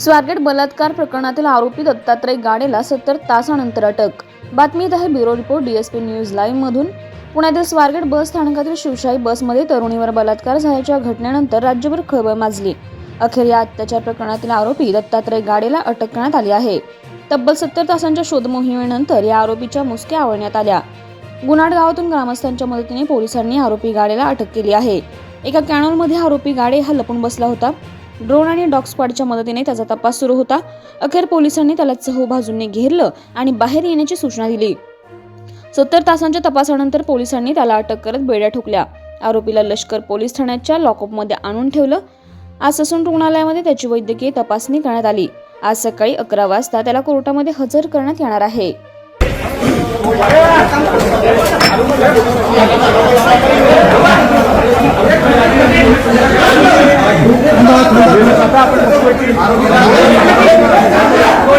स्वारगेट बलात्कार प्रकरणातील आरोपी दत्तात्रय गाडेला सत्तर तासानंतर अटक. बातमीत आहे bureau report DSP news live मधून. पुण्यातील स्वारगेट बस स्थानकातील शिवशाही बसमध्ये तरुणीवर बलात्कार झाल्याच्या घटनेनंतर राज्यभर खळबळ माजली. अखेर या अत्याचार प्रकरणातील आरोपी दत्तात्रय गाडेला अटक करण्यात आली आहे. तब्बल सत्तर तासांच्या शोध मोहिमेनंतर या आरोपीच्या मुसक्या आवळण्यात आल्या. गुनाड गावातून ग्रामस्थांच्या मदतीने पोलिसांनी आरोपी गाडेला अटक केली आहे. एका कॅनॉलमध्ये आरोपी गाडे हा लपून बसला होता. ड्रोन आणि डॉग स्क्वॉडच्या मदतीने त्याचा तपास सुरू होता. अखेर पोलिसांनी त्याला चहू बाजूंनी घेरलं आणि बाहेर येण्याची सूचना दिली. सत्तर तासांच्या तपासानंतर पोलिसांनी त्याला अटक करत बेड्या ठोकल्या. आरोपीला लष्कर पोलीस ठाण्याच्या लॉकअपमध्ये आणून ठेवलं. आज ससून रुग्णालयामध्ये त्याची वैद्यकीय तपासणी करण्यात आली. आज सकाळी अकरा वाजता त्याला कोर्टामध्ये हजर करण्यात येणार आहे.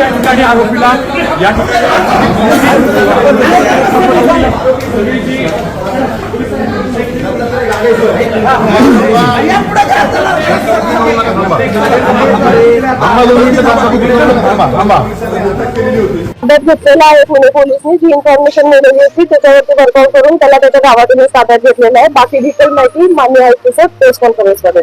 या ठिकाणी आरोपीला या घेतलेला आहे पुणे पोलिसनी. जी इन्फॉर्मेशन मिळाली होती त्याच्यावरती वर्कआउट करून त्याला त्याच्या गावातून ताब्यात घेतलेला आहे. बाकी डिटेल माहिती मान्य आयुक्त प्रेस कॉन्फरन्समध्ये.